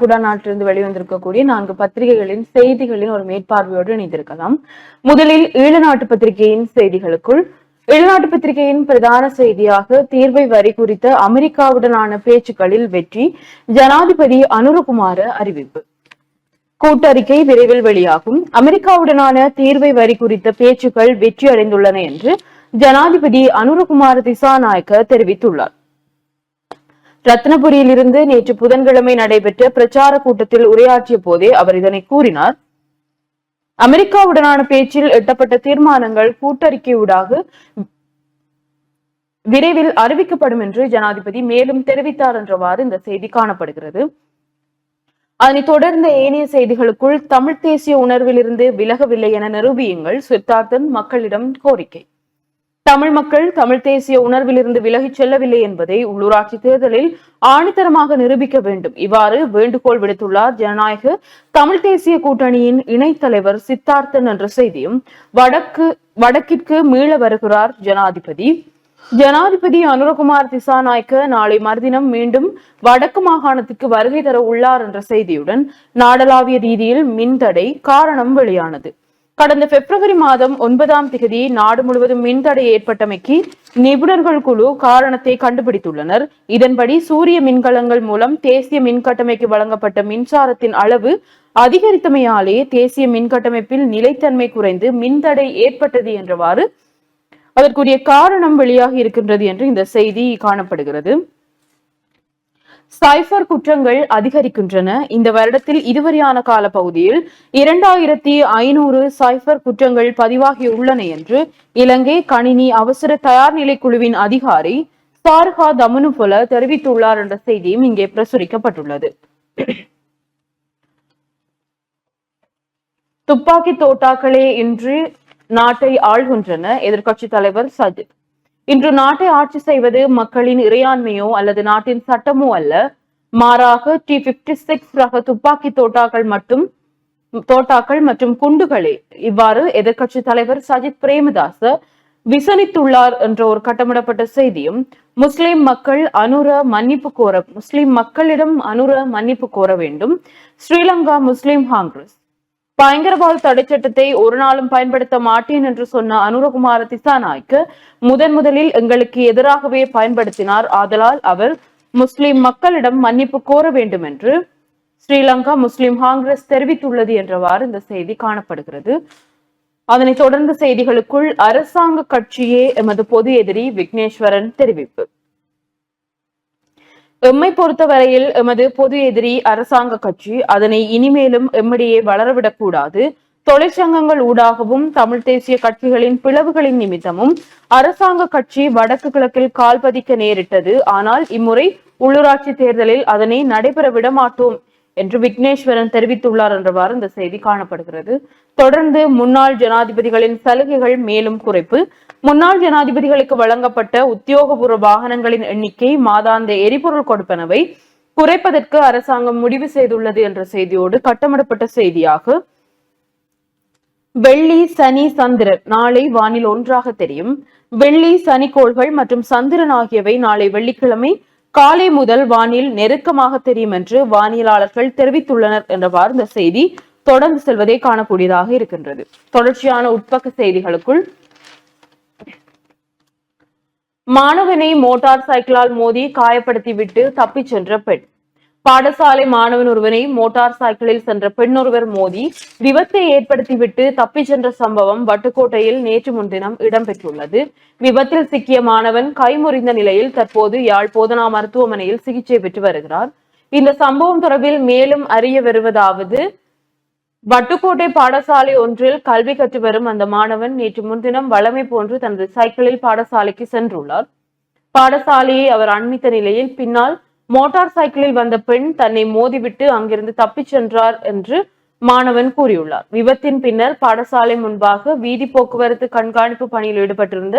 குடா நாட்டிலிருந்து வெளிவந்திருக்கக்கூடிய நான்கு பத்திரிகைகளின் செய்திகளின் ஒரு மேற்பார்வையோடு இணைந்திருக்கலாம். முதலில் ஈழ நாட்டு பத்திரிகையின் செய்திகளுக்குள். வெளிநாட்டு பத்திரிகையின் பிரதான செய்தியாக தீர்வை வரி குறித்த அமெரிக்காவுடனான பேச்சுக்களில் வெற்றி. ஜனாதிபதி அனுரகுமார அறிவிப்பு. கூட்டறிக்கை விரைவில் வெளியாகும். அமெரிக்காவுடனான தீர்வை வரி குறித்த பேச்சுக்கள் வெற்றி அடைந்துள்ளன என்று ஜனாதிபதி அனுரகுமார திசாநாயக்க தெரிவித்துள்ளார். ரத்னபுரியிலிருந்து நேற்று புதன்கிழமை நடைபெற்ற பிரச்சார கூட்டத்தில் உரையாற்றிய போதே அவர் இதனை கூறினார். அமெரிக்காவுடனான பேச்சில் எட்டப்பட்ட தீர்மானங்கள் கூட்டறிக்கையூடாக விரைவில் அறிவிக்கப்படும் என்று ஜனாதிபதி மேலும் தெரிவித்தார் என்றவாறு இந்த செய்தி காணப்படுகிறது. அதனைத் தொடர்ந்த ஏனைய செய்திகளுக்குள் தமிழ் தேசிய உணர்விலிருந்து விலகவில்லை என நிரூபியுங்கள் சித்தார்த்தன் மக்களிடம் கோரிக்கை. தமிழ் மக்கள் தமிழ் தேசிய உணர்விலிருந்து விலகிச் செல்லவில்லை என்பதை உள்ளூராட்சி தேர்தலில் ஆணித்தரமாக நிரூபிக்க வேண்டும். இவ்வாறு வேண்டுகோள் விடுத்துள்ளார் ஜனநாயக தமிழ் தேசிய கூட்டணியின் இணைத் தலைவர் சித்தார்த்தன் என்ற செய்தியும் வடக்கு வடக்கிற்கு மீள வருகிறார் ஜனாதிபதி. ஜனாதிபதி அனுரகுமார் திசாநாயக்க நாளை மறுதினம் மீண்டும் வடக்கு மாகாணத்திற்கு வருகை தர உள்ளார் என்ற செய்தியுடன் நாடளாவிய ரீதியில் மின்தடை காரணம் வெளியானது. கடந்த பிப்ரவரி மாதம் ஒன்பதாம் தேதி நாடு முழுவதும் மின்தடை ஏற்பட்டமைக்கு நிபுணர்கள் குழு காரணத்தை கண்டுபிடித்துள்ளனர். இதன்படி சூரிய மின்கலங்கள் மூலம் தேசிய மின்கட்டமைக்கு வழங்கப்பட்ட மின்சாரத்தின் அளவு அதிகரித்தமையாலே தேசிய மின்கட்டமைப்பில் நிலைத்தன்மை குறைந்து மின்தடை ஏற்பட்டது என்றவாறு அதற்குரிய காரணம் வெளியாகி இருக்கின்றது என்று இந்த செய்தி காணப்படுகிறது. சைபர் குற்றங்கள் அதிகரிக்கின்றன. இந்த வருடத்தில் இதுவரையான கால பகுதியில் இரண்டாயிரத்தி ஐநூறு சைபர் குற்றங்கள் பதிவாகியுள்ளன என்று இலங்கை கணினி அவசர தயார் நிலை குழுவின் அதிகாரி சார்ஹா தமனுபுல தெரிவித்துள்ளார் என்ற செய்தியும் இங்கே பிரசுரிக்கப்பட்டுள்ளது. துப்பாக்கி தோட்டாக்களே இன்று நாட்டை ஆள்கின்றன. எதிர்க்கட்சி தலைவர் சஜித் இன்று நாட்டை ஆட்சி செய்வது மக்களின் இறையாண்மையோ அல்லது நாட்டின் சட்டமோ அல்ல. மாறாக டி பிப்டி சிக்ஸ் ரக துப்பாக்கி தோட்டாக்கள் மட்டும் தோட்டாக்கள் மற்றும் குண்டுகளே இவ்வாறு எதிர்கட்சி தலைவர் சஜித் பிரேமதாச விசனித்துள்ளார் என்ற ஒரு கட்டமிடப்பட்ட செய்தியும் முஸ்லிம் மக்கள் அனுர மன்னிப்பு கோர முஸ்லிம் மக்களிடம் அனுர மன்னிப்பு கோர வேண்டும். ஸ்ரீலங்கா முஸ்லிம் காங்கிரஸ் பயங்கரவாத தடை சட்டத்தை ஒரு நாளும் பயன்படுத்த மாட்டேன் என்று சொன்ன அனுரகுமார திசாநாய்க்கு முதன் முதலில் எங்களுக்கு எதிராகவே பயன்படுத்தினார். ஆதலால் அவர் முஸ்லிம் மக்களிடம் மன்னிப்பு கோர வேண்டும் என்று ஸ்ரீலங்கா முஸ்லிம் காங்கிரஸ் தெரிவித்துள்ளது என்றவாறு இந்த செய்தி காணப்படுகிறது. அதனைத் தொடர்ந்து செய்திகளுக்குள் அரசாங்க கட்சியே எமது பொது எதிரி விக்னேஸ்வரன் தெரிவிப்பு. எம்மை பொறுத்தவரையில் எமது பொது எதிரி அரசாங்க கட்சி அதனை இனிமேலும் எம்மிடையே வளரவிடக் கூடாது தொழிற்சங்கங்கள் ஊடாகவும் தமிழ் தேசிய கட்சிகளின் பிளவுகளின் நிமித்தமும் அரசாங்க கட்சி வடக்கு கிழக்கில் கால் பதிக்க நேரிட்டது. ஆனால் இம்முறை உள்ளூராட்சி தேர்தலில் அதனை நடைபெற விட மாட்டோம் என்று விக்னேஸ்வரன் தெரிவித்துள்ளார் என்றவாறு இந்த செய்தி காணப்படுகிறது. தொடர்ந்து முன்னாள் ஜனாதிபதிகளின் சலுகைகள் மேலும் குறைப்பு. முன்னாள் ஜனாதிபதிகளுக்கு வழங்கப்பட்ட உத்தியோகபூர்வ வாகனங்களின் எண்ணிக்கை மாதாந்த எரிபொருள் கொடுப்பனவை குறைப்பதற்கு அரசாங்கம் முடிவு செய்துள்ளது என்ற செய்தியோடு கட்டமிடப்பட்ட செய்தியாக வெள்ளி சனி சந்திரன் நாளை வானில் ஒன்றாக தெரியும். வெள்ளி சனி கோள்கள் மற்றும் சந்திரன் ஆகியவை நாளை வெள்ளிக்கிழமை காலை முதல் வானில் நெருக்கமாக தெரியும் என்று வானியலாளர்கள் தெரிவித்துள்ளனர் என்றவாறு இந்த செய்தி தொடர்ந்து செல்வதை காணக்கூடியதாக இருக்கின்றது. தொடர்ச்சியான உட்பக்க செய்திகளுக்குள் மாணவனை மோட்டார் சைக்கிளால் மோதி காயப்படுத்திவிட்டு தப்பிச் சென்ற பெண். பாடசாலை மாணவன் ஒருவனை மோட்டார் சைக்கிளில் சென்ற பெண் ஒருவர் மோதி விபத்தை ஏற்படுத்திவிட்டு தப்பிச் சென்ற சம்பவம் வட்டுக்கோட்டையில் நேற்று முன்தினம் இடம்பெற்றுள்ளது. விபத்தில் சிக்கிய மாணவன் கைமுறிந்த நிலையில் தற்போது யாழ் போதனா மருத்துவமனையில் சிகிச்சை பெற்று வருகிறார். இந்த சம்பவம் தொடர்பில் மேலும் அறிய வருவதாவது வட்டுக்கோட்டை பாடசாலை ஒன்றில் கல்வி கற்று வரும் அந்த மாணவன் நேற்று முன்தினம் வளமை போன்று தனது சைக்கிளில் பாடசாலைக்கு சென்றுள்ளார். பாடசாலையை அவர் அண்மித்த நிலையில் பின்னால் மோட்டார் சைக்கிளில் வந்த பெண் தன்னை மோதிவிட்டு அங்கிருந்து தப்பிச் சென்றார் என்று மாணவன் கூறியுள்ளார். விபத்தின் பின்னர் பாடசாலை முன்பாக வீதி போக்குவரத்து கண்காணிப்பு பணியில் ஈடுபட்டிருந்த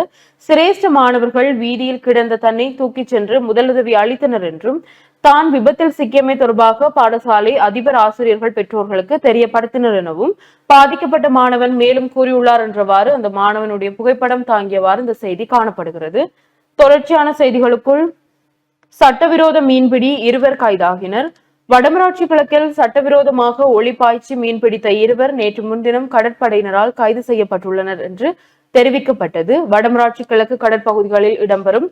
சிரேஷ்ட மாணவர்கள் வீதியில் கிடந்த தன்னை தூக்கிச் சென்று முதலுதவி அளித்தனர் என்றும் தான் விபத்தில் சிக்கியமை தொடர்பாக பாடசாலை அதிபர் ஆசிரியர்கள் பெற்றோர்களுக்கு தெரியப்படுத்தினர் எனவும் பாதிக்கப்பட்ட மாணவன் மேலும் கூறியுள்ளார் என்றவாறு அந்த மாணவனுடைய புகைப்படம் தாங்கியவாறு இந்த செய்தி காணப்படுகிறது. தொடர்ச்சியான செய்திகளுக்குள் சட்டவிரோத மீன்பிடி இருவர் கைதாகினர். வடமராட்சி கிழக்கில் சட்டவிரோதமாக ஒளிப்பாய்ச்சி மீன்பிடித்த இருவர் நேற்று முன்தினம் கடற்படையினரால் கைது செய்யப்பட்டுள்ளனர் என்று தெரிவிக்கப்பட்டது. வடமராட்சி கிழக்கு கடற்பகுதிகளில் இடம்பெறும்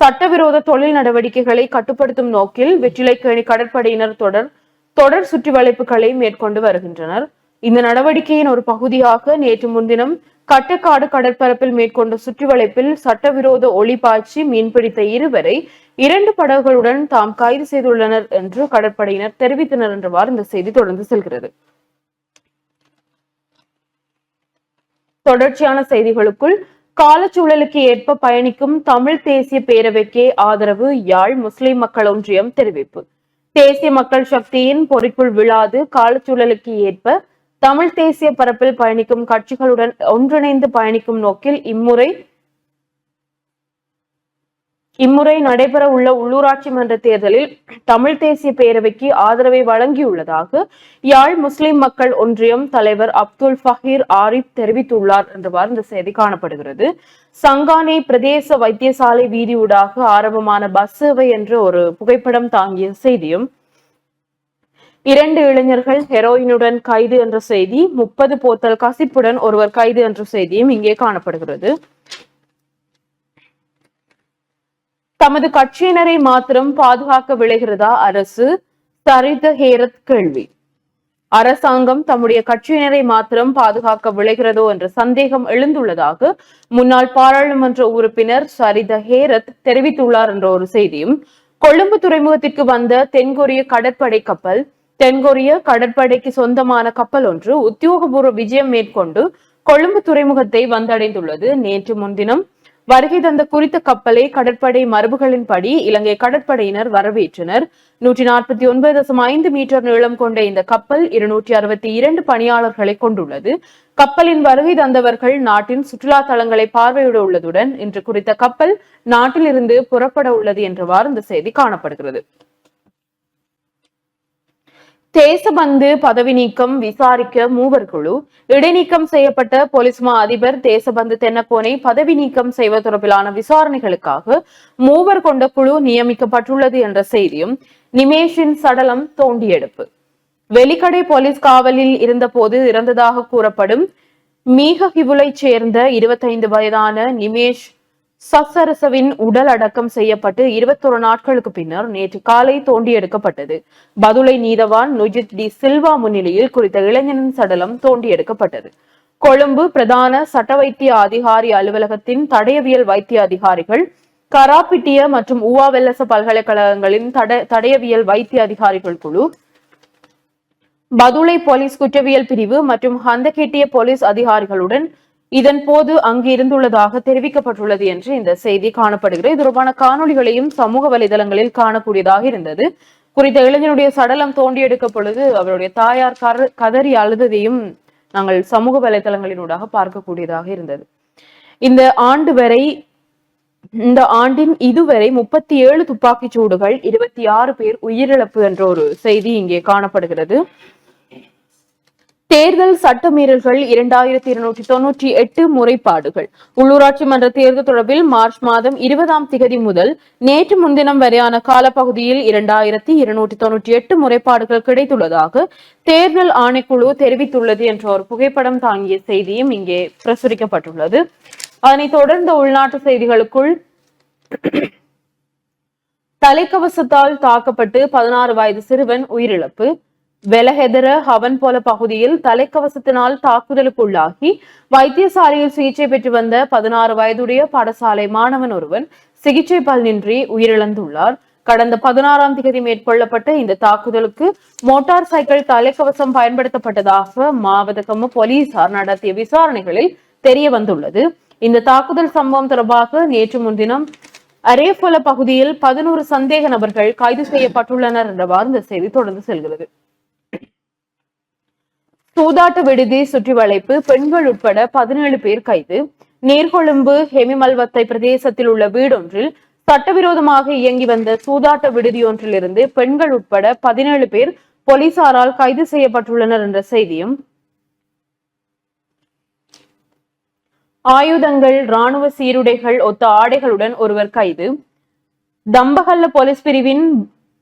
சட்டவிரோத தொழில் நடவடிக்கைகளை கட்டுப்படுத்தும் நோக்கில் வெற்றிலைக்கேணி கடற்படையினர் தொடர் தொடர் சுற்றி வளைப்புகளை மேற்கொண்டு வருகின்றனர். இந்த நடவடிக்கையின் ஒரு பகுதியாக நேற்று முன்தினம் கட்டுக்காடு கடற்பரப்பில் மேற்கொண்ட சுற்றிவளைப்பில் சட்டவிரோத ஒளிபாய்ச்சி மீன்பிடித்த இருவரை இரண்டு படகுகளுடன் தாம் கைது செய்துள்ளனர் என்று கடற்படையினர் தெரிவித்தனர் என்றவாறு இந்த செய்தி தொடர்ந்து செல்கிறது. தொடர்ச்சியான செய்திகளுக்குள் காலச்சூழலுக்கு ஏற்ப பயணிக்கும் தமிழ் தேசிய பேரவைக்கே ஆதரவு யாழ் முஸ்லிம் மக்கள் ஒன்றியம் தெரிவிப்பு. தேசிய மக்கள் சக்தியின் பொறிக்குள் விழாது காலச்சூழலுக்கு ஏற்ப தமிழ் தேசிய பரப்பில் பயணிக்கும் கட்சிகளுடன் ஒன்றிணைந்து பயணிக்கும் நோக்கில் இம்முறை இம்முறை நடைபெற உள்ள உள்ளூராட்சி மன்ற தேர்தலில் தமிழ் தேசிய பேரவைக்கு ஆதரவை வழங்கியுள்ளதாக யாழ் முஸ்லிம் மக்கள் ஒன்றியம் தலைவர் அப்துல் ஃபஹீர் ஆரிப் தெரிவித்துள்ளார் என்றவாறு இந்த செய்தி காணப்படுகிறது. சங்கானே பிரதேச வைத்தியசாலை வீதியூடாக ஆரம்பமான பஸ் சேவை என்ற ஒரு புகைப்படம் தாங்கிய செய்தியும் இரண்டு இளைஞர்கள் ஹெரோயினுடன் கைது என்ற செய்தி முப்பது போத்தல் கசிப்புடன் ஒருவர் கைது என்ற செய்தியும் இங்கே காணப்படுகிறது. தமது கட்சியினரை மாத்திரம் பாதுகாக்க விளைகிறதா அரசு? சரித ஹேரத் கேள்வி. அரசாங்கம் தம்முடைய கட்சியினரை மாத்திரம் பாதுகாக்க விளைகிறதோ என்ற சந்தேகம் எழுந்துள்ளதாக முன்னாள் பாராளுமன்ற உறுப்பினர் சரித ஹேரத் தெரிவித்துள்ளார் என்ற ஒரு செய்தியும் கொழும்பு துறைமுகத்திற்கு வந்த தென்கொரிய கடற்படை கப்பல் தென்கொரிய கடற்படைக்கு சொந்தமான கப்பல் ஒன்று உத்தியோகபூர்வ விஜயம் மேற்கொண்டு கொழும்பு துறைமுகத்தை வந்தடைந்துள்ளது. நேற்று முன்தினம் வருகை தந்த குறித்த கப்பலை கடற்படை மரபுகளின்படி இலங்கை கடற்படையினர் வரவேற்றனர். நூற்றி நாற்பத்தி ஒன்பது தசம் ஐந்து மீட்டர் நீளம் கொண்ட இந்த கப்பல் இருநூற்றி அறுபத்தி இரண்டு பணியாளர்களை கொண்டுள்ளது. கப்பலின் வருகை தந்தவர்கள் நாட்டின் சுற்றுலா தலங்களை பார்வையிட உள்ளதுடன் இன்று குறித்த கப்பல் நாட்டிலிருந்து புறப்பட உள்ளது என்றவாறு இந்த செய்தி காணப்படுகிறது. தேசபந்து பதவி நீக்கம் விசாரிக்க மூவர் குழு இடைநீக்கம் செய்யப்பட்ட போலீஸ் மா அதிபர் தேசபந்து தென்னக்கோனை பதவி நீக்கம் செய்வது தொடர்பிலான விசாரணைகளுக்காக மூவர் கொண்ட குழு நியமிக்கப்பட்டுள்ளது என்ற செய்தியும் நிமேஷின் சடலம் தோண்டி எடுப்பு வெலிக்கடை போலீஸ் காவலில் இருந்தபோது இறந்ததாக கூறப்படும் மீக மீகஹிவுலை சேர்ந்த இருபத்தைந்து வயதான நிமேஷ் சசரசவின் உடல் அடக்கம் செய்யப்பட்டு இருபத்தொரு நாட்களுக்கு பின்னர் நேற்று காலை தோண்டி எடுக்கப்பட்டது பதுளை நீதவான் நுஜித் டி சில்வா முன்னிலையில் குறித்த இளைஞனின் சடலம் தோண்டி எடுக்கப்பட்டது கொழும்பு பிரதான சட்ட வைத்திய அதிகாரி அலுவலகத்தின் தடயவியல் வைத்திய அதிகாரிகள் கராப்பிட்டிய மற்றும் உவாவெல்லச பல்கலைக்கழகங்களின் தட தடயவியல் வைத்திய அதிகாரிகள் குழு பதுளை போலீஸ் குற்றவியல் பிரிவு மற்றும் ஹந்தகேட்டிய போலீஸ் அதிகாரிகளுடன் இதன் போது அங்கு இருந்துள்ளதாக தெரிவிக்கப்பட்டுள்ளது என்று இந்த செய்தி காணப்படுகிறது. இது தொடர்பான காணொளிகளையும் சமூக வலைதளங்களில் காணக்கூடியதாக இருந்தது. குறித்த இளைஞனுடைய சடலம் தோண்டி எடுக்க பொழுது அவருடைய தாயார் கதறி அழுததையும் நாங்கள் சமூக வலைதளங்களினூடாக பார்க்கக்கூடியதாக இருந்தது. இந்த ஆண்டு வரை இந்த ஆண்டின் இதுவரை முப்பத்தி ஏழு துப்பாக்கிச் சூடுகள் இருபத்தி ஆறு பேர் உயிரிழப்பு என்ற ஒரு செய்தி இங்கே காணப்படுகிறது. தேர்தல் சட்டமீறல்கள் இரண்டாயிரத்தி இருநூற்றி தொன்னூற்றி எட்டு முறைப்பாடுகள். உள்ளூராட்சி மன்ற தேர்தல் தொடர்பில் மார்ச் மாதம் இருபதாம் திகதி முதல் நேற்று முன்தினம் வரையான காலப்பகுதியில் இரண்டாயிரத்தி இருநூற்றி தொன்னூற்றி எட்டு முறைப்பாடுகள் கிடைத்துள்ளதாக தேர்தல் ஆணைக்குழு தெரிவித்துள்ளது என்ற ஒரு புகைப்படம் தாங்கிய செய்தியும் இங்கே பிரசுரிக்கப்பட்டுள்ளது. அதனைத் தொடர்ந்த உள்நாட்டு செய்திகளுக்குள் தலைக்கவசத்தால் தாக்கப்பட்டு பதினாறு வயது சிறுவன் உயிரிழப்பு. வெலஹெதர ஹவன் போல பகுதியில் தலைக்கவசத்தினால் தாக்குதலுக்குள்ளாகி வைத்தியசாலையில் சிகிச்சை பெற்று வந்த பதினாறு வயதுடைய பாடசாலை மாணவன் ஒருவன் சிகிச்சை பலனின்றி உயிரிழந்துள்ளார். கடந்த பதினாறாம் தேதி மேற்கொள்ளப்பட்ட இந்த தாக்குதலுக்கு மோட்டார் சைக்கிள் தலைக்கவசம் பயன்படுத்தப்பட்டதாக மாவதகம போலீசார் நடத்திய விசாரணைகளில் தெரிய வந்துள்ளது. இந்த தாக்குதல் சம்பவம் தொடர்பாக நேற்று முன்தினம் அரேபொல பகுதியில் பதினோரு சந்தேக நபர்கள் கைது செய்யப்பட்டுள்ளனர் என்றவாறு இந்த செய்தி தொடர்ந்து செல்கிறது. சூதாட்ட விடுதி சுற்றி வளைப்பு பெண்கள் உட்பட பதினேழு பேர் கைது. நீர்கொழும்பு ஹெமிமல்வத்தை பிரதேசத்தில் உள்ள வீடொன்றில் சட்டவிரோதமாக இயங்கி வந்த சூதாட்ட விடுதி ஒன்றிலிருந்து பெண்கள் உட்பட பதினேழு பேர் போலீசாரால் கைது செய்யப்பட்டுள்ளனர் என்ற செய்தியும். ஆயுதங்கள் ராணுவ சீருடைகள் ஒத்த ஆடைகளுடன் ஒருவர் கைது. தம்பகல்ல போலீஸ் பிரிவின்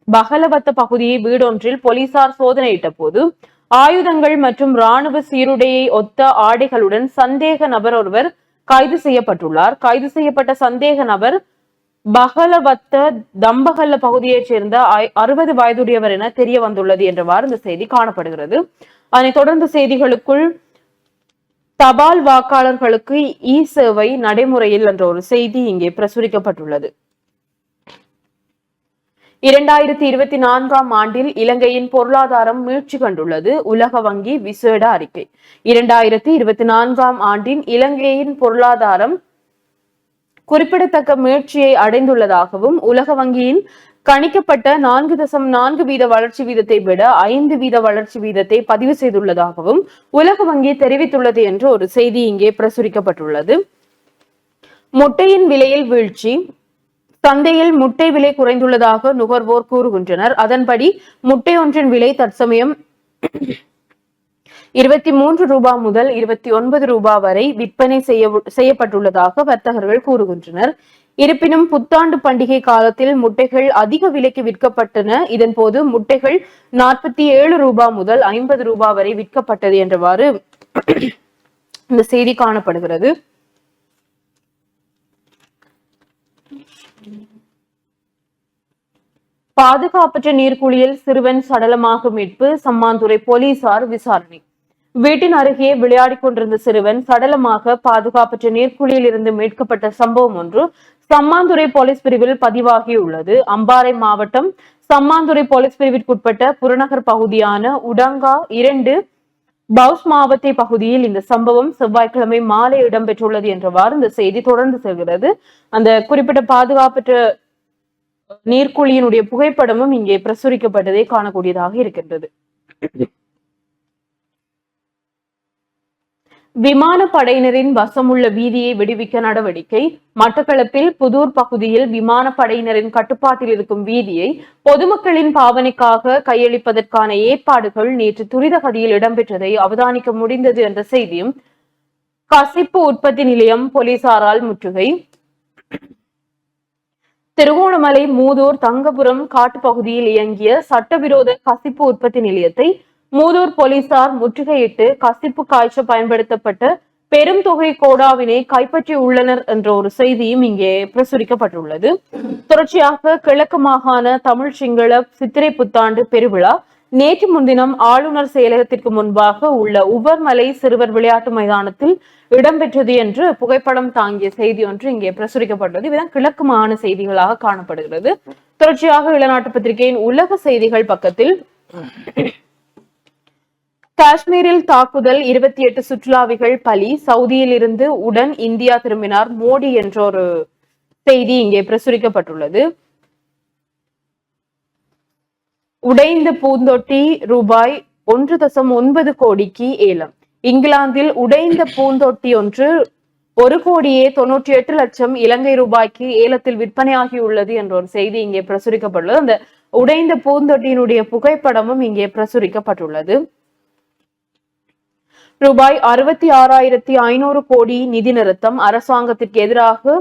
பகலவத்த பகுதியை வீடொன்றில் போலீசார் சோதனையிட்ட போது ஆயுதங்கள் மற்றும் ராணுவ சீருடையை ஒத்த ஆடைகளுடன் சந்தேக நபர் ஒருவர் கைது செய்யப்பட்டுள்ளார். கைது செய்யப்பட்ட சந்தேக நபர் பகலவத்த தம்பகல்ல பகுதியைச் சேர்ந்த அறுபது வயதுடையவர் என தெரிய வந்துள்ளது என்றவாறு இந்த செய்தி காணப்படுகிறது. அதனைத் தொடர்ந்து செய்திகளுக்குள் தபால் வாக்காளர்களுக்கு இ சேவை நடைமுறையில் என்ற ஒரு செய்தி இங்கே பிரசுரிக்கப்பட்டுள்ளது. இரண்டாயிரத்தி இருபத்தி நான்காம் ஆண்டில் இலங்கையின் பொருளாதாரம் மீழ்ச்சி கண்டுள்ளது. உலக வங்கி விசேட அறிக்கை. இரண்டாயிரத்தி இருபத்தி நான்காம் ஆண்டின் இலங்கையின் பொருளாதாரம் குறிப்பிடத்தக்க மீழ்ச்சியை அடைந்துள்ளதாகவும் உலக வங்கியின் கணிக்கப்பட்ட நான்கு தசம் நான்கு வீத வளர்ச்சி வீதத்தை விட ஐந்து வீத வளர்ச்சி வீதத்தை பதிவு செய்துள்ளதாகவும் உலக வங்கி தெரிவித்துள்ளது என்று ஒரு செய்தி இங்கே பிரசுரிக்கப்பட்டுள்ளது. முட்டையின் விலையில் வீழ்ச்சி. சந்தையில் முட்டை விலை குறைந்துள்ளதாக நுகர்வோர் கூறுகின்றனர். அதன்படி முட்டை ஒன்றின் விலை தற்சமயம் இருபத்தி மூன்று ரூபாய் முதல் இருபத்தி ஒன்பது ரூபாய் வரை விற்பனை செய்ய செய்யப்பட்டுள்ளதாக வர்த்தகர்கள் கூறுகின்றனர். இருப்பினும் புத்தாண்டு பண்டிகை காலத்தில் முட்டைகள் அதிக விலைக்கு விற்கப்பட்டன. இதன் போது முட்டைகள் நாற்பத்தி ஏழு ரூபாய் முதல் ஐம்பது ரூபாய் வரை விற்கப்பட்டது என்றவாறு இந்த செய்தி காணப்படுகிறது. பாதுகாப்பற்ற நீர்க்குழியில் சிறுவன் சடலமாக மீட்பு சம்மாந்துறை போலீசார் விசாரணை. வீட்டின் அருகே விளையாடிக் கொண்டிருந்த சிறுவன் சடலமாக பாதுகாப்பற்ற நீர்க்குழியில் இருந்து மீட்கப்பட்ட சம்பவம் ஒன்று சம்மாந்துறை போலீஸ் பிரிவில் பதிவாகியுள்ளது. அம்பாறை மாவட்டம் சம்மாந்துறை போலீஸ் பிரிவிற்குட்பட்ட புறநகர் பகுதியான உடங்கா இரண்டு பவுஸ் மாவட்ட பகுதியில் இந்த சம்பவம் செவ்வாய்க்கிழமை மாலை இடம்பெற்றுள்ளது என்றவாறு இந்த செய்தி தொடர்ந்து செல்கிறது. அந்த குறிப்பிட்ட பாதுகாப்பற்ற நீர்க்குழியினுடைய புகைப்படமும் இங்கே பிரசுரிக்கப்பட்டதை காணக்கூடியதாக இருக்கின்றது. விமான படையினரின் வசமுள்ள வீதியை விடுவிக்க நடவடிக்கை. மட்டக்களப்பில் புதூர் பகுதியில் விமான படையினரின் கட்டுப்பாட்டில் இருக்கும் வீதியை பொதுமக்களின் பாவனைக்காக கையளிப்பதற்கான ஏற்பாடுகள் நேற்று துரித கதியில் இடம்பெற்றதை அவதானிக்க முடிந்தது என்ற செய்தியும் கசிப்பு உற்பத்தி நிலையம் போலீசாரால் முற்றுகை. திருகோணமலை மூதூர் தங்கபுரம் காட்டுப்பகுதியில் இயங்கிய சட்டவிரோத கசிப்பு உற்பத்தி நிலையத்தை மூதூர் போலீசார் முற்றுகையிட்டு கசிப்பு காய்ச்ச பயன்படுத்தப்பட்ட பெரும் தொகை கோடாவினை கைப்பற்றி உள்ளனர் என்ற ஒரு செய்தியும் இங்கே பிரசுரிக்கப்பட்டுள்ளது. தொடர்ச்சியாக கிழக்கு மாகாண தமிழ் சிங்கள சித்திரை புத்தாண்டு பெருவிழா நேற்று முன்தினம் ஆளுநர் செயலகத்திற்கு முன்பாக உள்ள உவர்மலை சிறுவர் விளையாட்டு மைதானத்தில் இடம்பெற்றது என்று புகைப்படம் தாங்கிய செய்தி ஒன்று இங்கே பிரசுரிக்கப்பட்டது இதுதான் கிழக்கு மாகாண செய்திகளாக காணப்படுகிறது. தொடர்ச்சியாக இளநாட்டு பத்திரிகையின் உலக செய்திகள் பக்கத்தில் காஷ்மீரில் தாக்குதல் இருபத்தி எட்டு சுற்றுலாவிகள் பலி. சவுதியில் இருந்து உடன் இந்தியா திரும்பினார் மோடி என்ற ஒரு செய்தி இங்கே பிரசுரிக்கப்பட்டுள்ளது. உடைந்த பூந்தொட்டி ரூபாய் ஒன்று தசம் ஒன்பது கோடிக்கு ஏலம். இங்கிலாந்தில் உடைந்த பூந்தொட்டி ஒன்று ஒரு கோடியே தொன்னூற்றி எட்டு லட்சம் இலங்கை ரூபாய்க்கு ஏலத்தில் விற்பனையாகியுள்ளது என்ற ஒரு செய்தி இங்கே பிரசுரிக்கப்பட்டுள்ளது. அந்த உடைந்த பூந்தொட்டியினுடைய புகைப்படமும் இங்கே பிரசுரிக்கப்பட்டுள்ளது. ரூபாய் அறுபத்தி ஆறாயிரத்தி ஐநூறு கோடி நிதி நிறுத்தம் அரசாங்கத்திற்கு எதிராக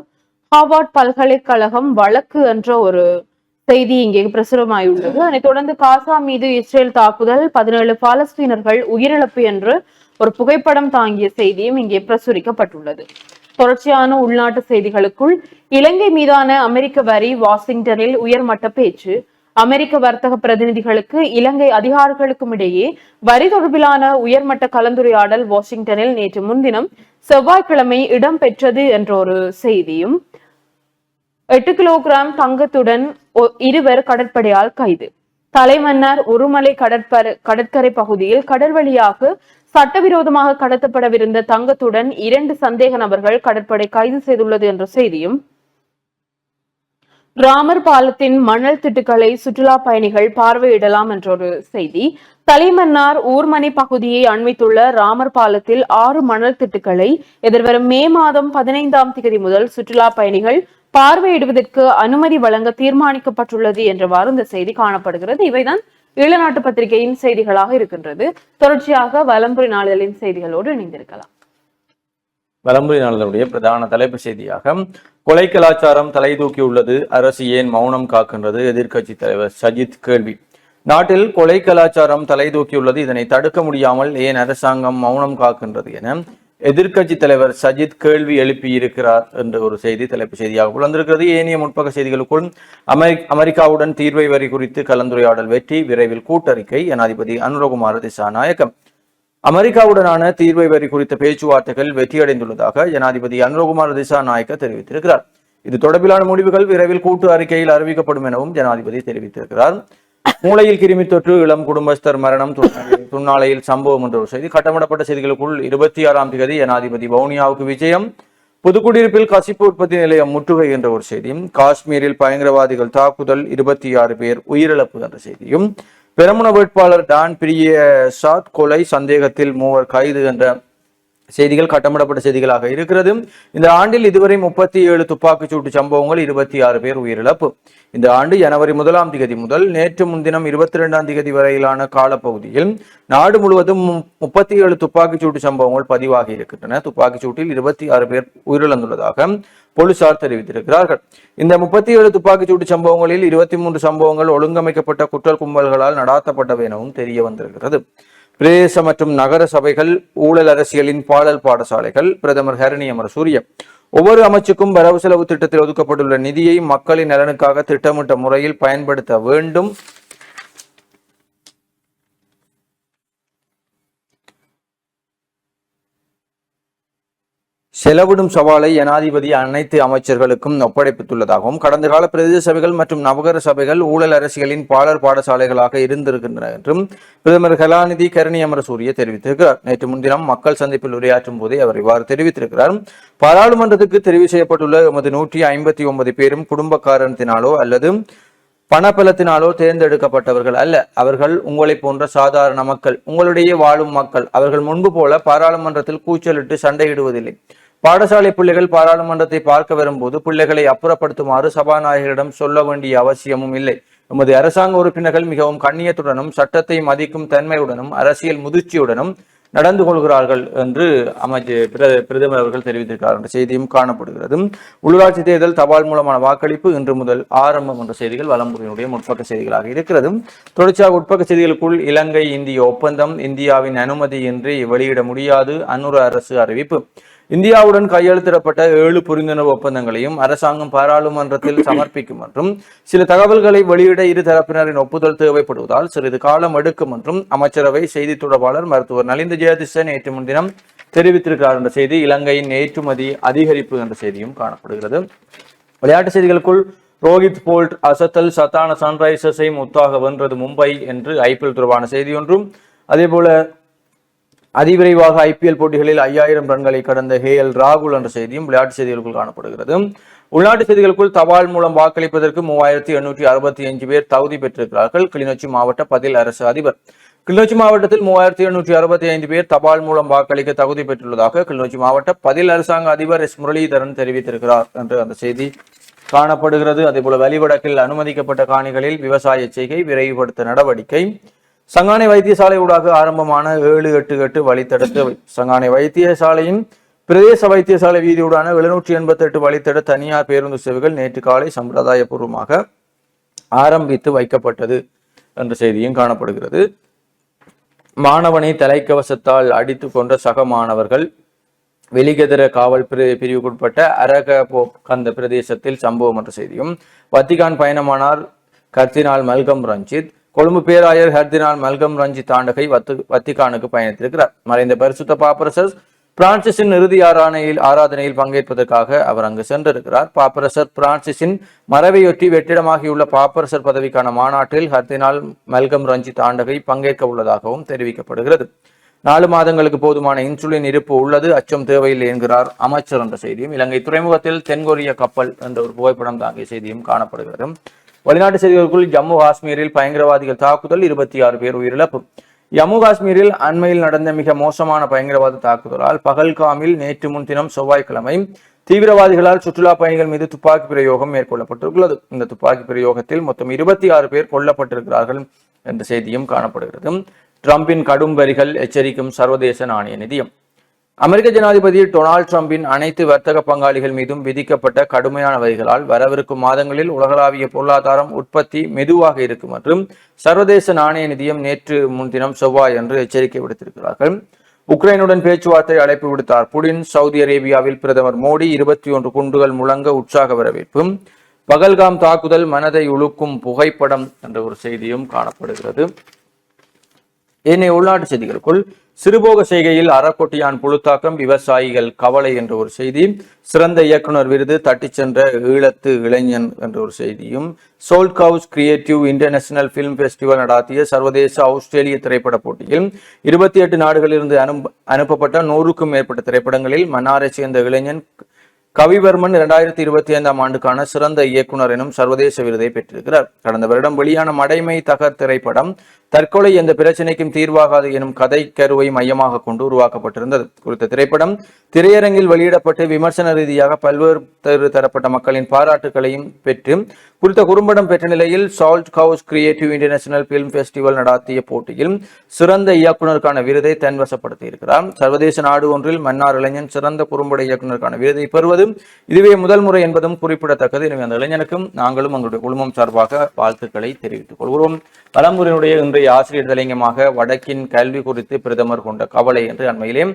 ஹார்வர்ட் பல்கலைக்கழகம் வழக்கு என்ற ஒரு செய்தி இங்கே பிரசுரமாயுள்ளது. அதனைத் தொடர்ந்து காசா மீது இஸ்ரேல் தாக்குதல் பதினேழு பாலஸ்தீனர்கள் உயிரிழப்பு என்று ஒரு புகைப்படம் தாங்கிய செய்தியும் இங்கே பிரசுரிக்கப்பட்டுள்ளது. தொடர்ச்சியான உள்நாட்டு செய்திகளுக்குள் இலங்கை மீதான அமெரிக்க வரி வாஷிங்டனில் உயர்மட்ட பேச்சு. அமெரிக்க வர்த்தக பிரதிநிதிகளுக்கு இலங்கை அதிகாரிகளுக்கும் இடையே வரி தொடர்பிலான உயர்மட்ட கலந்துரையாடல் வாஷிங்டனில் நேற்று முன்தினம் செவ்வாய்க்கிழமை இடம்பெற்றது என்ற ஒரு செய்தியும் எட்டு கிலோகிராம் தங்கத்துடன் இருவர் கடற்படையால் கைது. தலைமன்னார் உருமலை கடற்பர கடற்கரை பகுதியில் கடல் வழியாக சட்டவிரோதமாக கடத்தப்படவிருந்த தங்கத்துடன் இரண்டு சந்தேக நபர்கள் கடற்படை கைது செய்துள்ளது என்ற செய்தியும் ராமர் பாலத்தின் மணல் திட்டுக்களை சுற்றுலா பயணிகள் பார்வையிடலாம் என்ற ஒரு செய்தி. தலைமன்னார் ஊர்மனை பகுதியை அண்மித்துள்ள ராமர் பாலத்தில் ஆறு மணல் திட்டுக்களை எதிர்வரும் மே மாதம் பதினைந்தாம் தேதி முதல் சுற்றுலா பயணிகள் பார்வையிடுவதற்கு அனுமதி வழங்க தீர்மானிக்கப்பட்டுள்ளது என்றவாறு இந்த செய்தி காணப்படுகிறது. இவைதான் ஈழநாட்டு பத்திரிகையின் செய்திகளாக இருக்கின்றது. தொடர்ச்சியாக வலம்புரி நாளிதழின் செய்திகளோடு இணைந்திருக்கலாம். வலம்புரி நாளினுடைய பிரதான தலைப்பு செய்தியாக கொலை கலாச்சாரம் தலை தூக்கியுள்ளது அரசு ஏன் மௌனம் காக்கின்றது? எதிர்க்கட்சி தலைவர் சஜித் கேள்வி. நாட்டில் கொலை கலாச்சாரம் தலை தூக்கியுள்ளது இதனை தடுக்க முடியாமல் ஏன் அரசாங்கம் மௌனம் காக்கின்றது என எதிர்க்கட்சி தலைவர் சஜித் கேள்வி எழுப்பி இருக்கிறார் என்ற ஒரு செய்தி தலைப்பு செய்தியாக புலந்திருக்கிறது. ஏனைய முற்பக செய்திகளுக்குள் அமெரி அமெரிக்காவுடன் தீர்வை வரி குறித்து கலந்துரையாடல் வெற்றி விரைவில் கூட்டறிக்கை ஜனாதிபதி அனுரகுமார திசாநாயக்கம். அமெரிக்காவுடனான தீர்வை வரி குறித்த பேச்சுவார்த்தைகள் வெற்றியடைந்துள்ளதாக ஜனாதிபதி அனுரகுமார் திசாநாயக்க தெரிவித்திருக்கிறார். இது தொடர்பிலான முடிவுகள் விரைவில் கூட்டு அறிக்கையில் அறிவிக்கப்படும் எனவும் ஜனாதிபதி தெரிவித்திருக்கிறார். மூளையில் கிருமி தொற்று இளம் குடும்பஸ்தர் மரணம் துண்ணாலையில் துண்ணாலையில் சம்பவம் என்ற ஒரு செய்தி கட்டமிடப்பட்ட செய்திகளுக்குள் இருபத்தி ஆறாம் தேதி ஜனாதிபதி வவுனியாவுக்கு விஜயம் புதுக்குடியிருப்பில் கசிப்பு உற்பத்தி நிலையம் முற்றுகை என்ற ஒரு செய்தியும் காஷ்மீரில் பயங்கரவாதிகள் தாக்குதல் இருபத்தி ஆறு பேர் உயிரிழப்பு என்ற செய்தியும் பெரமுன வேட்பாளர் டான் பிரிய சாத் கொலை சந்தேகத்தில் மூவர் கைது என்ற செய்திகள் கட்டமிடப்பட்ட செய்திகளாக இருக்கிறது. இந்த ஆண்டில் இதுவரை முப்பத்தி ஏழு துப்பாக்கிச்சூட்டு சம்பவங்கள் இருபத்தி ஆறு பேர் உயிரிழப்பு. இந்த ஆண்டு ஜனவரி முதலாம் திகதி முதல் நேற்று முன்தினம் இருபத்தி ரெண்டாம் திகதி வரையிலான காலப்பகுதியில் நாடு முழுவதும் முப்பத்தி ஏழு துப்பாக்கிச்சூட்டு சம்பவங்கள் பதிவாகி இருக்கின்றன. துப்பாக்கிச் சூட்டில் இருபத்தி ஆறு பேர் உயிரிழந்துள்ளதாக போலீசார் தெரிவித்திருக்கிறார்கள். இந்த முப்பத்தி ஏழு துப்பாக்கிச்சூட்டு சம்பவங்களில் இருபத்தி மூன்று சம்பவங்கள் ஒழுங்கமைக்கப்பட்ட குற்றல் கும்பல்களால் நடாத்தப்பட்டவை எனவும் தெரிய வந்திருக்கிறது. பிரதேச மற்றும் நகர சபைகள் ஊழல் அரசியலின் பாடல் பாடசாலைகள் பிரதமர் ஹரணி அமரசூரிய ஒவ்வொரு அமைச்சுக்கும் வரவு செலவு திட்டத்தில் ஒதுக்கப்பட்டுள்ள நிதியை மக்களின் நலனுக்காக திட்டமிட்ட முறையில் பயன்படுத்த வேண்டும் செலவிடும் சவாலை ஜனாதிபதி அனைத்து அமைச்சர்களுக்கும் ஒப்படைப்பித்துள்ளதாகவும் கடந்த கால பிரதேச சபைகள் மற்றும் நவகர சபைகள் ஊழல் அரசியலின் பாலர் பாடசாலைகளாக இருந்திருக்கின்றன என்றும் பிரதமர் கலாநிதி கருணி அமரசூரிய தெரிவித்திருக்கிறார். நேற்று முன்தினம் மக்கள் சந்திப்பில் உரையாற்றும் போதே அவர் இவ்வாறு தெரிவித்திருக்கிறார். பாராளுமன்றத்துக்கு தெரிவு செய்யப்பட்டுள்ள எமது நூற்றி ஐம்பத்தி ஒன்பது பேரும் குடும்ப காரணத்தினாலோ அல்லது பணபலத்தினாலோ தேர்ந்தெடுக்கப்பட்டவர்கள் அல்ல. அவர்கள் உங்களை போன்ற சாதாரண மக்கள் உங்களுடைய வாழும் மக்கள். அவர்கள் முன்பு போல பாராளுமன்றத்தில் கூச்சலிட்டு சண்டையிடுவதில்லை. பாடசாலை பிள்ளைகள் பாராளுமன்றத்தை பார்க்க வரும்போது பிள்ளைகளை அப்புறப்படுத்துமாறு சபாநாயகரிடம் சொல்ல வேண்டிய அவசியமும் இல்லை. எமது அரசாங்க உறுப்பினர்கள் மிகவும் கண்ணியத்துடனும் சட்டத்தை மதிக்கும் தன்மையுடனும் அரசியல் முதிர்ச்சியுடனும் நடந்து கொள்கிறார்கள் என்று அமைச்சர் பிரதமர் அவர்கள் தெரிவித்திருக்கிறார் என்ற செய்தியும் காணப்படுகிறது. உள்ளாட்சி தேர்தல் தபால் மூலமான வாக்களிப்பு இன்று முதல் ஆரம்பம் என்ற செய்திகள் வலம்புரியினுடைய முற்பக்க செய்திகளாக இருக்கிறது. தொடர்ச்சியாக உட்பக்க செய்திகளுக்குள் இலங்கை இந்திய ஒப்பந்தம் இந்தியாவின் அனுமதியின்றி வெளியிட முடியாது அன்னூர் அரசு அறிவிப்பு. இந்தியாவுடன் கையெழுத்திடப்பட்ட ஏழு புரிந்துணர்வு ஒப்பந்தங்களையும் அரசாங்கம் பாராளுமன்றத்தில் சமர்ப்பிக்கும் என்றும் சில தகவல்களை வெளியிட இரு தரப்பினரின் ஒப்புதல் தேவைப்படுவதால் சிறிது காலம் எடுக்கும் என்றும் அமைச்சரவை செய்தி தொடர்பாளர் மருத்துவர் நலிந்த ஜெயதிஷன் நேற்று முன்தினம் தெரிவித்திருக்கிறார் என்ற செய்தி இலங்கையின் ஏற்றுமதி அதிகரிப்பு என்ற செய்தியும் காணப்படுகிறது. விளையாட்டு செய்திகளுக்குள் ரோஹித் போல்ட் அசத்தல் சத்தான சன்ரைசர்ஸை முத்தாக வென்றது மும்பை என்று ஐபிஎல் தொடர்பான செய்தி ஒன்றும். அதேபோல அதிவிரைவாக ஐபிஎல் போட்டிகளில் ஐயாயிரம் ரன்களை கடந்த ஹே எல் ராகுல் என்ற செய்தியும் விளையாட்டு செய்திகளுக்குள் காணப்படுகிறது. உள்நாட்டு செய்திகளுக்குள் தபால் மூலம் வாக்களிப்பதற்கு மூவாயிரத்தி எண்ணூற்றி அறுபத்தி அஞ்சு பேர் தகுதி பெற்றிருக்கிறார்கள். கிளிநொச்சி மாவட்ட பதில் அரசு அதிபர். கிளிநொச்சி மாவட்டத்தில் மூவாயிரத்தி எண்ணூற்றி அறுபத்தி ஐந்து பேர் தபால் மூலம் வாக்களிக்க தகுதி பெற்றுள்ளதாக கிளிநொச்சி மாவட்ட பதில் அரசாங்க அதிபர் எஸ் முரளிதரன் தெரிவித்திருக்கிறார் என்று அந்த செய்தி காணப்படுகிறது. அதேபோல வழிவடக்கில் அனுமதிக்கப்பட்ட காணிகளில் விவசாய செய்கை விரைவுபடுத்த நடவடிக்கை சங்கானை வைத்தியசாலை ஊடாக ஆரம்பமான ஏழு எட்டு எட்டு வழித்தடத்து சங்கானை வைத்தியசாலையின் பிரதேச வைத்தியசாலை வீதியூடான எழுநூற்றி எண்பத்தி எட்டு வழித்தட தனியார் பேருந்து சேவைகள் நேற்று காலை சம்பிரதாயபூர்வமாக ஆரம்பித்து வைக்கப்பட்டது என்ற செய்தியும் காணப்படுகிறது. மாணவனை தலைக்கவசத்தால் அடித்து கொன்ற சக மாணவர்கள் வெளிகதிர காவல் பிரி- பிரிவுக்குட்பட்ட அரகபோ கந்த பிரதேசத்தில் சம்பவம் என்ற செய்தியும் வத்திகான் பயணமானார் கர்தினால் மல்கம் ரஞ்சித் கொழும்பு பேராயர் ஹர்தினால் மல்கம் ரஞ்சி தாண்டகை வத்து வத்திகானுக்கு பயணித்திருக்கிறார். மறைந்த பரிசுத்த பாப்பரசர் பிரான்சிஸின் இறுதி ஆராணையில் ஆராதனையில் பங்கேற்பதற்காக அவர் அங்கு சென்றிருக்கிறார். பாப்பரசர் பிரான்சிஸின் மறைவையொட்டி வெற்றிடமாகியுள்ள பாப்பரசர் பதவிக்கான மாநாட்டில் ஹர்தினால் மல்கம் ரஞ்சி தாண்டகை பங்கேற்க உள்ளதாகவும் தெரிவிக்கப்படுகிறது. நாலு மாதங்களுக்கு போதுமான இன்சுலின் இருப்பு உள்ளது அச்சம் தேவையில்லை என்கிறார் அமைச்சர் என்ற செய்தியும். இலங்கை துறைமுகத்தில் தென்கொரிய கப்பல் என்ற ஒரு புகைப்படம் தாங்கிய செய்தியும் காணப்படுகிறது. வெளிநாட்டு செய்திகளுக்குள் ஜம்மு காஷ்மீரில் பயங்கரவாதிகள் தாக்குதல் இருபத்தி ஆறு பேர் உயிரிழப்பு. ஜம்மு காஷ்மீரில் அண்மையில் நடந்த மிக மோசமான பயங்கரவாத தாக்குதலால் பகல்காமில் நேற்று முன்தினம் செவ்வாய்க்கிழமை தீவிரவாதிகளால் சுற்றுலா பயணிகள் மீது துப்பாக்கி பிரயோகம் மேற்கொள்ளப்பட்டிருக்கிறது. இந்த துப்பாக்கி பிரயோகத்தில் மொத்தம் இருபத்தி ஆறு பேர் கொல்லப்பட்டிருக்கிறார்கள் என்ற செய்தியும் காணப்படுகிறது. டிரம்பின் கடும் வரிகள் எச்சரிக்கும் சர்வதேச நாணய நிதியம். அமெரிக்க ஜனாதிபதி டொனால்ட் ட்ரம்பின் அனைத்து வர்த்தக பங்காளிகள் மீதும் விதிக்கப்பட்ட கடுமையான வரிகளால் வரவிருக்கும் மாதங்களில் உலகளாவிய பொருளாதாரம் உற்பத்தி மெதுவாக இருக்கும் மற்றும் சர்வதேச நாணய நிதியம் நேற்று முன்தினம் செவ்வாய் என்று எச்சரிக்கை விடுத்திருக்கிறார்கள். உக்ரைனுடன் பேச்சுவார்த்தை அழைப்பு விடுத்தார் புடின். சவுதி அரேபியாவில் பிரதமர் மோடி இருபத்தி ஒன்று குண்டுகள் முழங்க உற்சாக வரவேற்பும் பகல்காம் தாக்குதல் மனதை உழுக்கும் புகைப்படம் என்ற ஒரு செய்தியும் காணப்படுகிறது. ஏனைய உள்நாட்டு செய்திகளுக்குள் சிறுபோக செய்கையில் அறக்கொட்டியான் புழுத்தாக்கம் விவசாயிகள் கவலை என்ற ஒரு செய்தி சிறந்த இயக்குனர் விருது தட்டிச் சென்ற ஈழத்து இளைஞன் என்ற ஒரு செய்தியும் Salt House creative international film festival நடாத்திய சர்வதேச ஆஸ்திரேலிய திரைப்பட போட்டியில் இருபத்தி எட்டு நாடுகளிலிருந்து அனுப்ப அனுப்பப்பட்ட நூறுக்கும் மேற்பட்ட திரைப்படங்களில் மன்னாரை சேர்ந்த இளைஞன் கவிவர்மன் இரண்டாயிரத்தி இருபத்தி ஐந்தாம் ஆண்டுக்கான சிறந்த இயக்குனர் எனும் சர்வதேச விருதை பெற்றிருக்கிறார். கடந்த வருடம் வெளியான மடைமை தகர் திரைப்படம் தற்கொலை எந்த பிரச்சனைக்கும் தீர்வாகாது எனும் கதை கருவை மையமாக கொண்டு உருவாக்கப்பட்டிருந்தது. குறித்த திரைப்படம் திரையரங்கில் வெளியிடப்பட்டு விமர்சன ரீதியாக பல்வேறு தரப்பட்ட மக்களின் பாராட்டுகளையும் பெற்று குறித்த குறும்படம் பெற்ற நிலையில் salt house creative international film festival நடாத்திய போட்டியில் சிறந்த இயக்குனருக்கான விருதை தன்வசப்படுத்தியிருக்கிறார். சர்வதேச நாடு ஒன்றில் மன்னார் இளைஞன் சிறந்த குறும்பட இயக்குனருக்கான விருதை பெறுவது என்பதும் இதுவே முதல் முறை என்பதும் குறிப்பிடத்தக்கது. எனவே அந்த இளைஞனுக்கும் நாங்களும் எங்களுடைய குழுமம் சார்பாக வாழ்த்துக்களை தெரிவித்துக் கொள்கிறோம். பலமுறையினுடைய இன்றைய ஆசிரியர் தலைங்கமாக வடக்கின் கல்வி குறித்து பிரதமர் கொண்ட கவலை என்று அண்மையிலே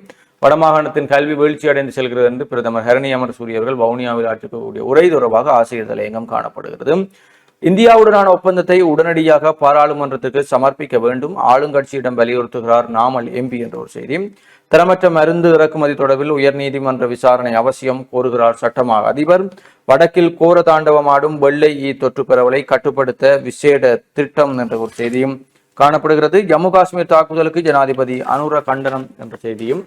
வடமாகாணத்தின் கல்வி வீழ்ச்சி அடைந்து செல்கிறது என்று பிரதமர் ஹரணி அமர் சூரிய வவுனியாவில் ஆற்றக்கூடிய உரை தொடர்பாக ஆசிரியர் தலையங்கம் காணப்படுகிறது. இந்தியாவுடனான ஒப்பந்தத்தை உடனடியாக பாராளுமன்றத்துக்கு சமர்ப்பிக்க வேண்டும். ஆளுங்கட்சியிடம் வலியுறுத்துகிறார் நாமல் எம்பி என்ற ஒரு செய்தி. தரமற்ற மருந்து இறக்குமதி தொடர்பில் உயர்நீதிமன்ற விசாரணை அவசியம் கோருகிறார் சட்டமாக. அதிபர் வடக்கில் கோர தாண்டவமாடும் வெள்ளை ஈ தொற்று பரவலை கட்டுப்படுத்த விசேட திட்டம் என்ற ஒரு செய்தியும் காணப்படுகிறது. ஜம்மு காஷ்மீர் தாக்குதலுக்கு ஜனாதிபதி அனுர கண்டனம் என்ற செய்தியும்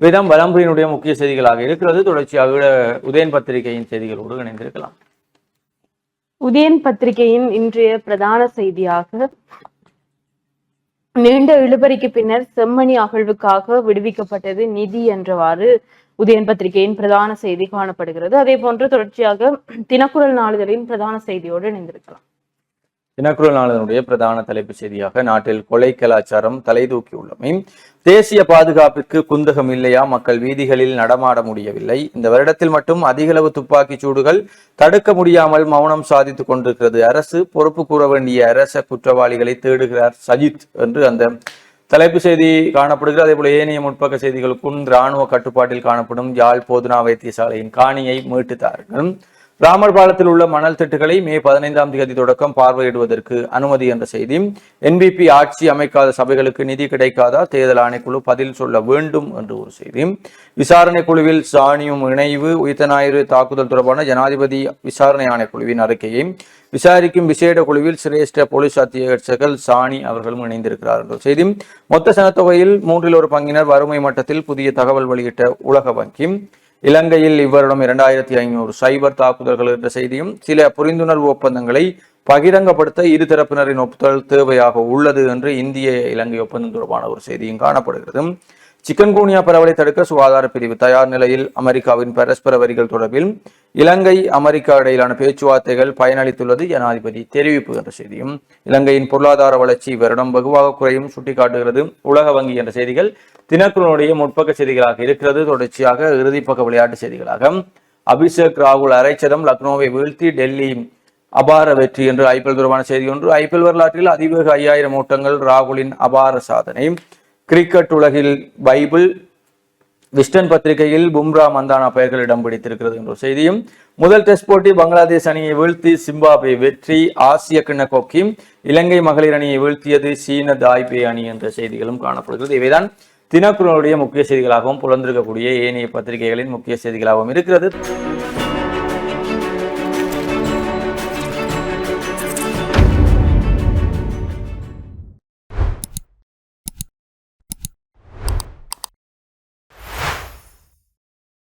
விதம் வலம்புரியினுடைய முக்கிய செய்திகளாக இருக்கிறது. தொடர்ச்சியாக உதயன் பத்திரிகையின் செய்திகளோடு இணைந்திருக்கலாம். உதயன் பத்திரிகையின் இன்றைய பிரதான செய்தியாக நீண்ட இழுபறிக்கு பின்னர் செம்மணி அகழ்வுக்காக விடுவிக்கப்பட்டது நிதி என்றவாறு உதயன் பத்திரிகையின் பிரதான செய்தி காணப்படுகிறது. அதே போன்று தொடர்ச்சியாக தினக்குரல் நாளிதழின் பிரதான செய்தியோடு இணைந்திருக்கலாம். தினக்குரல் நாளினுடைய பிரதான தலைப்பு செய்தியாக நாட்டில் கொலை கலாச்சாரம் தலைதூக்கியுள்ளமை தேசிய பாதுகாப்பிற்கு குந்தகம் இல்லையா? மக்கள் வீதிகளில் நடமாட முடியவில்லை. இந்த வருடத்தில் மட்டும் அதிகளவு துப்பாக்கி சூடுகள் தடுக்க முடியாமல் மௌனம் சாதித்துக் கொண்டிருக்கிறது. அரசு பொறுப்பு கூற வேண்டிய அரச குற்றவாளிகளை தேடுகிறார் சஜித் என்று அந்த தலைப்பு செய்தி காணப்படுகிறது. அதே போல ஏனைய முற்பக்க செய்திகளுக்கும் இராணுவ கட்டுப்பாட்டில் காணப்படும் யாழ் போதுனா வைத்தியசாலையின் காணியை மீட்டுத்தார்கள் ராமர் பாலத்தில் உள்ள மணல் திட்டுகளை மே பதினைந்தாம் தேதி தொடக்கம் பார்வையிடுவதற்கு அனுமதி என்ற செய்தி. என்பிபி ஆட்சி அமைக்காத சபைகளுக்கு நிதி கிடைக்காதா? தேர்தல் ஆணைக்குழு பதில் சொல்ல வேண்டும் என்று ஒரு செய்தி. விசாரணை குழுவில் சாணியும் இணைவு உயிர்த்த ஞாயிறு தாக்குதல் தொடர்பான ஜனாதிபதி விசாரணை ஆணைக்குழுவின் அறிக்கையை விசாரிக்கும் விசேட குழுவில் சிரேஷ்ட போலீஸ் அத்தியட்சகர் சாணி அவர்களும் இணைந்திருக்கிறார் என்ற செய்தி. மொத்த சனத்தொகையில் மூன்றில் ஒரு பங்கினர் வறுமை மட்டத்தில் புதிய தகவல் வெளியிட்ட உலக வங்கி. இலங்கையில் இவ்வருடம் இரண்டாயிரத்தி ஐநூறு சைபர் தாக்குதல்கள் என்ற செய்தியும் சில புரிந்துணர்வு ஒப்பந்தங்களை பகிரங்கப்படுத்த இரு தரப்பினரின் ஒப்புதல் தேவையாக உள்ளது என்று இந்திய இலங்கை ஒப்பந்தம் தொடர்பான ஒரு செய்தியும் காணப்படுகிறது. சிக்கன்கூனியா பரவலை தடுக்க சுகாதார பிரிவு தயார் நிலையில் அமெரிக்காவின் பரஸ்பர வரிகள் தொடர்பில் இலங்கை அமெரிக்கா இடையிலான பேச்சுவார்த்தைகள் பயனளித்துள்ளது ஜனாதிபதி தெரிவிப்பு என்ற செய்தியும் இலங்கையின் பொருளாதார வளர்ச்சி வருடம் வெகுவாக குறையும் சுட்டிக்காட்டுகிறது. உலக வங்கி என்ற செய்திகள் தினக்குழுடைய முற்பக்க செய்திகளாக இருக்கிறது. தொடர்ச்சியாக இறுதிப்பக்க விளையாட்டு செய்திகளாக அபிஷேக் ராகுல் அரைச்சதம் லக்னோவை வீழ்த்தி டெல்லி அபார வெற்றி என்று ஐபிஎல் தொடர்பான செய்தி ஒன்று. ஐபிஎல் வரலாற்றில் அதிவேக ஐயாயிரம் ஓட்டங்கள் ராகுலின் அபார சாதனை. கிரிக்கெட் உலகில் பைபிள் விஸ்டன் பத்திரிகையில் பும்ரா மந்தானா பெயர்கள் இடம் பிடித்திருக்கிறது என்ற செய்தியும் முதல் டெஸ்ட் போட்டி பங்களாதேஷ் அணியை வீழ்த்தி சிம்பாப்வே வெற்றி ஆசிய கிண்ண கோக்கி இலங்கை மகளிர் அணியை வீழ்த்தியது சீன தாய்பே அணி என்ற செய்திகளும் காணப்படுகிறது. இவைதான் தினக்குரலுடைய முக்கிய செய்திகளாகவும் புலந்திருக்கக்கூடிய ஏனைய பத்திரிகைகளின் முக்கிய செய்திகளாகவும் இருக்கிறது.